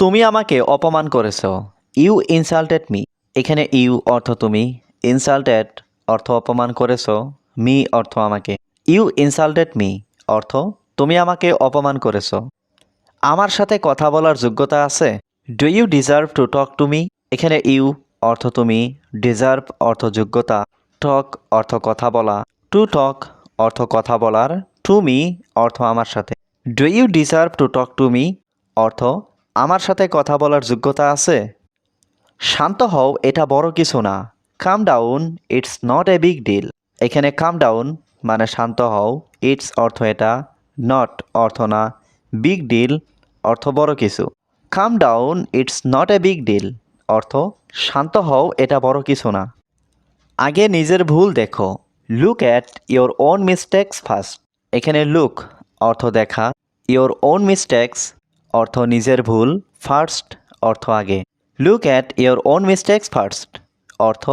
তুমি আমাকে অপমান করেছ। ইউ ইনসাল্টেড মি এখানে ইউ অর্থ তুমি। ইনসাল্টেড অর্থ অপমান করেছ। মি অর্থ আমাকে। ইউ ইনসাল্টেড মি অর্থ তুমি আমাকে অপমান করেছ। আমার সাথে কথা বলার যোগ্যতা আছে? Do you deserve to talk to me এখানে ইউ অর্থ তুমি। ডিজার্ভ অর্থ যোগ্যতা। টক অর্থ কথা বলা। টু টক অর্থ কথা বলার। টু মি অর্থ আমার সাথে। Do you deserve to talk to me অর্থ আমার সাথে কথা বলার যোগ্যতা আছে? শান্ত হও, এটা বড় কিছু না। Come down it's not a big deal এখানে কাম ডাউন মানে শান্ত হও ইটস অর্থ এটা নট অর্থ না। বিগ ডিল অর্থ বড় কিছু। Come down it's not a big deal অর্থ, শান্ত হও, এটা বড় কিছু না। আগে নিজের ভুল দেখো। Look at your own mistakes first এখানে লুক অর্থ দেখা। ইয়োর ওন মিস্টেক্স অর্থ নিজের ভুল ফার্স্ট অর্থ আগে। Look at your own mistakes first অর্থ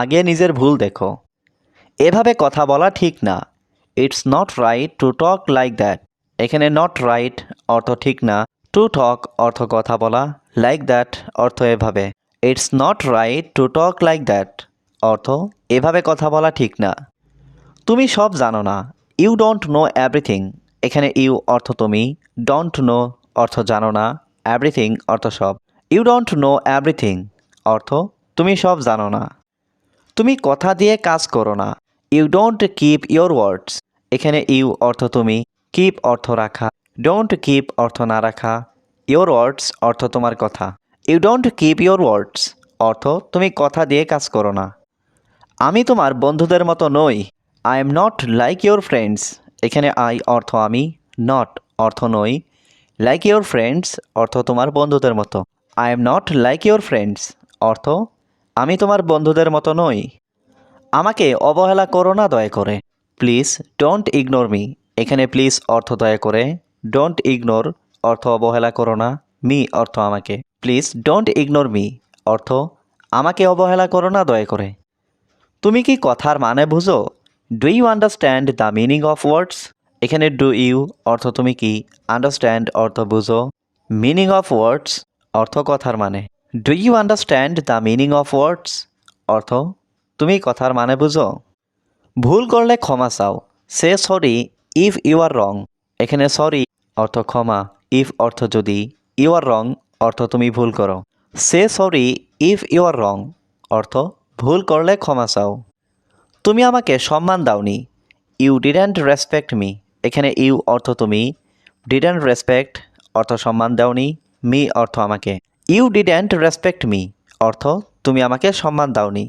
আগে নিজের ভুল দেখো। এভাবে কথা বলা ঠিক না। It's not right to talk like that এখানে নট রাইট অর্থ ঠিক না। টু টক অর্থ কথা বলা। লাইক দ্যাট অর্থ এভাবে। It's not right to talk like that অর্থ এভাবে কথা বলা ঠিক না। তুমি সব জানো না। ইউ ডোন্ট নো এভরিথিং এখানে ইউ অর্থ তুমি। ডোন্ট নো অর্থ জানো না এভরিথিং অর্থ সব। ইউ ডোন্ট নো এভরিথিং অর্থ তুমি সব জানো না। তুমি কথা দিয়ে কাজ করো না। You don't keep your words এখানে ইউ অর্থ তুমি কিপ অর্থ রাখা। ডোন্ট কিপ অর্থ না রাখা ইয়োর ওয়ার্ডস অর্থ তোমার কথা। You don't keep your words অর্থ তুমি কথা দিয়ে কাজ করো না। আমি তোমার বন্ধুদের মতো নই I am not like your friends এখানে আই অর্থ আমি নট অর্থ নই। লাইক ইয়োর ফ্রেন্ডস অর্থ তোমার বন্ধুদের মতো। I am not like your friends অর্থ আমি তোমার বন্ধুদের মতো নই। আমাকে অবহেলা করো না, দয়া করে। প্লিজ ডোন্ট ইগনোর মি এখানে প্লিজ অর্থ দয়া করে। ডোন্ট ইগনোর অর্থ অবহেলা করো না। মি অর্থ আমাকে। প্লিজ ডোন্ট ইগনোর মি অর্থ আমাকে অবহেলা করো না, দয়া করে। তুমি কি কথার মানে বুঝো? Do you understand the meaning of words এখানে ডু ইউ অর্থ তুমি কি আন্ডারস্ট্যান্ড অর্থ বুঝো মিনিং অফ ওয়ার্ডস অর্থ কথার মানে। Do you understand the meaning of words অর্থ তুমি কথার মানে বুঝো। ভুল করলে ক্ষমা চাও। Say sorry if you are wrong এখানে সরি অর্থ ক্ষমা। ইফ অর্থ যদি। ইউ আর রং অর্থ তুমি ভুল করো। Say sorry if you are wrong অর্থ ভুল করলে ক্ষমা চাও। তুমি আমাকে সম্মান দাওনি। ইউ ডিডেন্ট রেসপেক্ট মি এখানে ইউ অর্থ তুমি। ডিডেন্ট রেসপেক্ট অর্থ সম্মান দাওনি। মি অর্থ আমাকে। ইউ ডিডেন্ট রেসপেক্ট মি অর্থ তুমি আমাকে সম্মান দাওনি।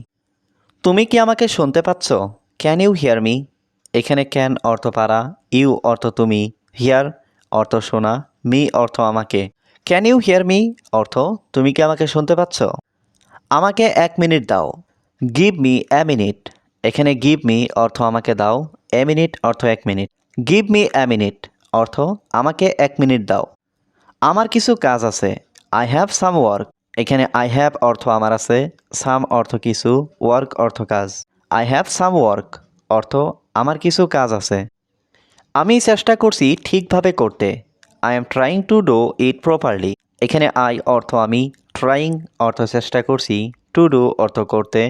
তুমি কি আমাকে শুনতে পাচ্ছ? ক্যান ইউ হিয়ার মি এখানে ক্যান অর্থ পারা, ইউ অর্থ তুমি। হিয়ার অর্থ শোনা, মি অর্থ আমাকে। ক্যান ইউ হিয়ার মি অর্থ তুমি কি আমাকে শুনতে পাচ্ছ? আমাকে এক মিনিট দাও। গিভ মি এ মিনিট এখানে গিভ মি অর্থ আমাকে দাও। এ মিনিট অর্থ এক minute. Give me a minute অর্থ, আমাকে এক মিনিট দাও। আমার কিছু কাজ আছে। আই হ্যাভ সাম ওয়ার্ক এখানে আই হ্যাভ অর্থ আমার আছে। সাম অর্থ কিছু ওয়ার্ক অর্থ কাজ। আই হ্যাভ সাম ওয়ার্ক অর্থ, আমার কিছু কাজ আছে। আমি চেষ্টা করছি ঠিকভাবে করতে। I am trying to do it properly এখানে আই অর্থ আমি ট্রাইং অর্থ চেষ্টা করছি টু ডু অর্থ করতে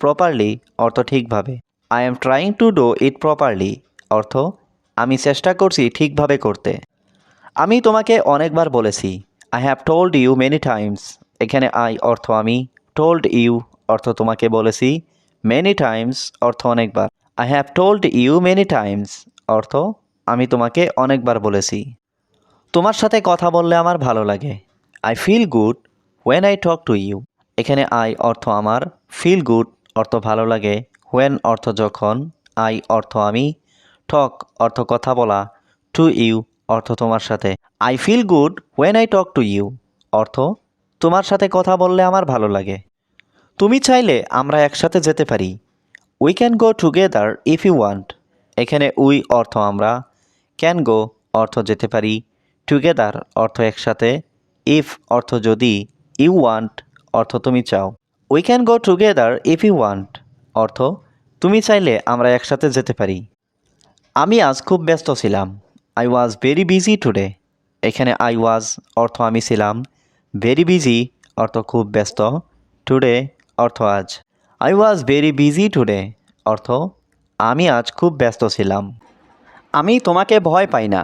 প্রপারলি অর্থ ঠিকভাবে। I am trying to do it properly অর্থ আমি চেষ্টা করছি ঠিকভাবে করতে। আমি তোমাকে অনেকবার বলেছি I have told you many times এখানে আই অর্থ আমি টোল্ড ইউ অর্থ তোমাকে বলেছি মেনি টাইমস অর্থ অনেকবার I have told you many times অর্থ আমি তোমাকে অনেকবার বলেছি। তোমার সাথে কথা বললে আমার ভালো লাগে। I feel good when I talk to you এখানে আই অর্থ আমার ফিল গুড অর্থ ভালো লাগে হোয়েন অর্থ যখন আই অর্থ আমি টক অর্থ কথা বলা টু ইউ অর্থ তোমার সাথে। I feel good when I talk to you অর্থ তোমার সাথে কথা বললে আমার ভালো লাগে। তুমি চাইলে আমরা একসাথে যেতে পারি। We can go together if you want এখানে উই অর্থ আমরা। ক্যান গো অর্থ যেতে পারি। টুগেদার অর্থ একসাথে। ইফ অর্থ যদি। ইউ ওয়ান্ট অর্থ তুমি চাও। We can go together if you want অর্থ তুমি চাইলে আমরা একসাথে যেতে পারি। আমি আজ খুব ব্যস্ত ছিলাম। I was very busy today এখানে আই ওয়াজ অর্থ আমি ছিলাম। ভেরি বিজি অর্থ খুব ব্যস্ত। টুডে অর্থ আজ। I was very busy today অর্থ আমি আজ খুব ব্যস্ত ছিলাম। আমি তোমাকে ভয় পাই না।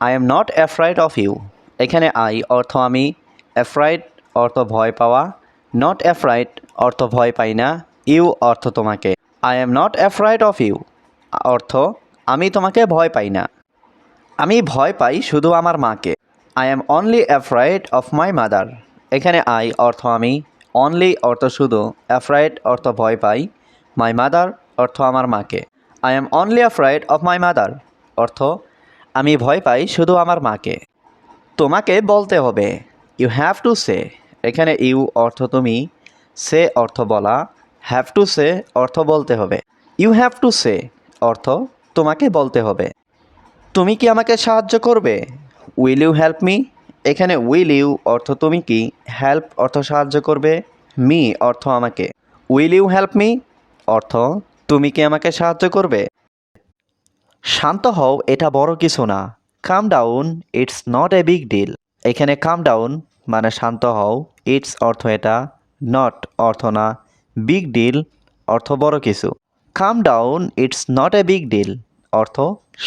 I am not afraid of you এখানে আই অর্থ আমি। অ্যাফ্রাইড অর্থ ভয় পাওয়া। নট অ্যাফ্রাইড অর্থ ভয় পাই না। ইউ অর্থ তোমাকে। I am not afraid of you অর্থ আমি তোমাকে ভয় পাই না। আমি ভয় পাই শুধু আমার মাকে। I am only afraid of my mother এখানে আই অর্থ আমি। অনলি অর্থ শুধু। অ্যাফ্রাইড অর্থ ভয় পাই। মাই মাদার অর্থ আমার মাকে। I am only afraid of my mother অর্থ, আমি ভয় পাই শুধু আমার মাকে। তোমাকে বলতে হবে। ইউ হ্যাভ টু সে এখানে ইউ অর্থ তুমি। সে অর্থ বলা। হ্যাভ টু সে অর্থ বলতে হবে। ইউ হ্যাভ টু সে অর্থ তোমাকে বলতে হবে। তুমি কি আমাকে সাহায্য করবে? উইল ইউ হেল্প মি এখানে উইল ইউ অর্থ তুমি কি? হেল্প অর্থ সাহায্য করবে। মি অর্থ আমাকে। উইল ইউ হেল্প মি অর্থ তুমি কি আমাকে সাহায্য করবে? শান্ত হও, এটা বড় কিছু না। Come down it's not a big deal এখানে কাম ডাউন মানে শান্ত হও ইটস অর্থ এটা নট অর্থ না। বিগ ডিল অর্থ বড় কিছু। Come down it's not a big deal অর্থ,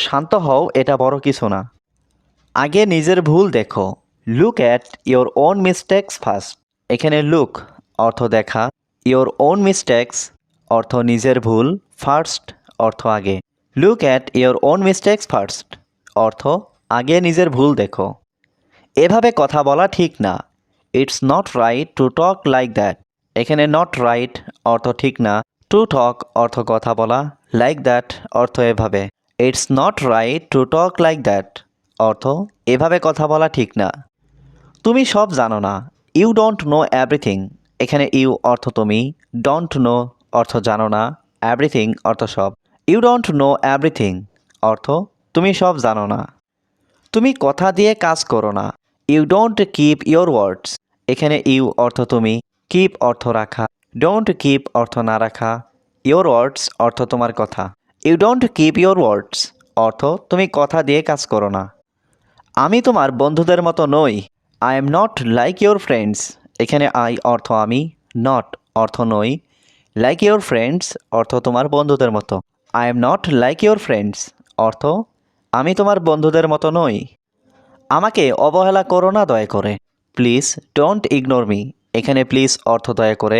শান্ত হও, এটা বড় কিছু না। আগে নিজের ভুল দেখো। Look at your own mistakes first এখানে লুক অর্থ দেখা। ইয়োর ওন মিস্টেক্স অর্থ নিজের ভুল ফার্স্ট অর্থ আগে। Look at your own mistakes first অর্থ আগে নিজের ভুল দেখো। এভাবে কথা বলা ঠিক না। It's not right to talk like that এখানে নট রাইট অর্থ ঠিক না। টু টক অর্থ কথা বলা। লাইক দ্যাট অর্থ এভাবে। It's not right to talk like that অর্থ, এভাবে কথা বলা ঠিক না। তুমি সব জানো না। ইউ ডোন্ট নো এভরিথিং এখানে ইউ অর্থ তুমি। ডোন্ট নো অর্থ জানো না। এভরিথিং অর্থ সব। ইউ ডোন্ট নো এভরিথিং অর্থ, তুমি সব জানো না। তুমি কথা দিয়ে কাজ করো না। You don't keep your words এখানে ইউ অর্থ তুমি। কিপ অর্থ রাখা। ডোন্ট কিপ অর্থ না রাখা। ইয়োর ওয়ার্ডস অর্থ তোমার কথা। You don't keep your words অর্থ, তুমি কথা দিয়ে কাজ করো না। আমি তোমার বন্ধুদের মতো নই। I am not like your friends এখানে আই অর্থ আমি নট অর্থ নই। লাইক ইয়োর ফ্রেন্ডস অর্থ তোমার বন্ধুদের মতো। I am not like your friends অর্থ, আমি তোমার বন্ধুদের মতো নই। আমাকে অবহেলা করো না দয়া করে। প্লিজ ডোন্ট ইগনোর মি এখানে প্লিজ অর্থ দয়া করে।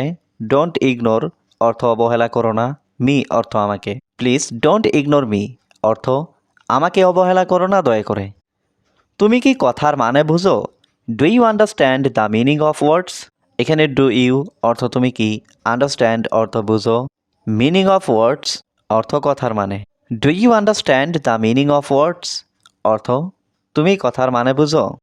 ডোন্ট ইগনোর অর্থ অবহেলা করো না। মি অর্থ আমাকে। Please don't ignore me. অর্থ, আমাকে অবহেলা করো না দয়া করে। তুমি কি কথার মানে বুঝো? Do you understand the meaning of words এখানে ডু ইউ অর্থ তুমি কি? আন্ডারস্ট্যান্ড অর্থ বুঝো। মিনিং অফ ওয়ার্ডস অর্থ কথার মানে। Do you understand the meaning of words অর্থ, তুমি কথার মানে বুঝো।